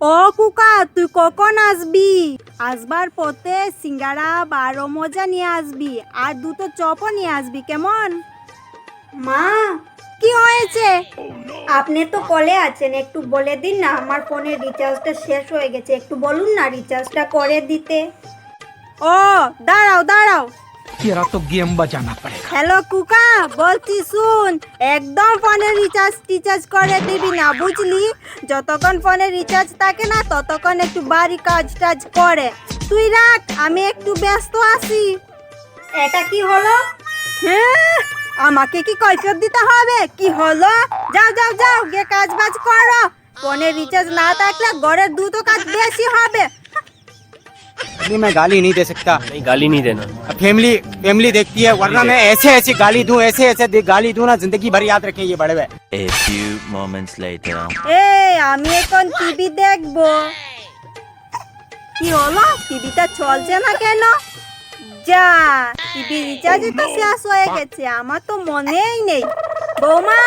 ও কুকা, তুই কখন আসবি? আসবার পথে সিঙ্গারা বারো মজা নিয়ে আসবি, আর দুটো চপও নিয়ে আসবি, কেমন? মা, কি হয়েছে? আপনি তো কলে আছেন, একটু বলে দিন না, আমার ফোনের রিচার্জটা শেষ হয়ে গেছে, একটু বলুন না রিচার্জটা করে দিতে। ও, দাঁড়াও দাঁড়াও। তেরা তো গেম বাজানা পড়ে হ্যালো কুকা বলছি শুন। একদম ফোনে রিচার্জ টিচার্জ করে দিবি না বুঝলি? যতক্ষণ ফোনে রিচার্জ থাকে না ততক্ষণ একটু বাড়ি কাজ টাজ করে। তুই রাখ আমি একটু ব্যস্ত আছি। এটা কি হলো? হ্যাঁ আমাকে কি কৈফিয়ত দিতে হবে? কি হলো? যাও যাও যাও গিয়ে কাজ বাজ করো। ফোনে রিচার্জ না থাকলে ঘরের দুটো কাজ বেশি হবে। नहीं मैं गाली नहीं दे सकता नहीं गाली नहीं देना फैमिली फैमिली देखती है वरना मैं ऐसे ऐसी गाली दूं ऐसे ऐसे दे- गाली दूं ना जिंदगी भर याद रखें ये बड़े हुए A few moments later. এই আমি এখন টিভি দেখবো কি হলো টিভিটা চলছে না কেন যা টিভি রিচার্জ তো শেষ হয়ে গেছে আমার তো মনেই নেই বৌমা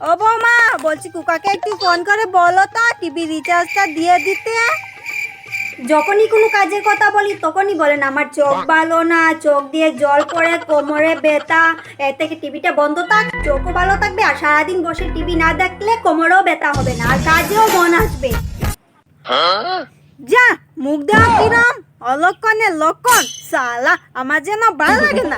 ও বৌমা বলছি কুকাকে একটু ফোন করে বলো তো টিভি রিচার্জটা দিয়ে দিতে যখনই কোনো কাজের কথা বলি তখনই বলেন আমার চোখ ভালো না চোখ দিয়ে জল পড়ে কোমরে ব্যথা। এর থেকে টিভিটা বন্ধ থাক চোখও ভালো থাকবে আর সারাদিন বসে টিভি না দেখলে কোমরেও ব্যথা হবে না আর কাজেও মন আসবে। যা মুখ দেওয়া কিরম? অলক্ষণে লক্ষণ। সালা আমার যেন ভালো লাগে না।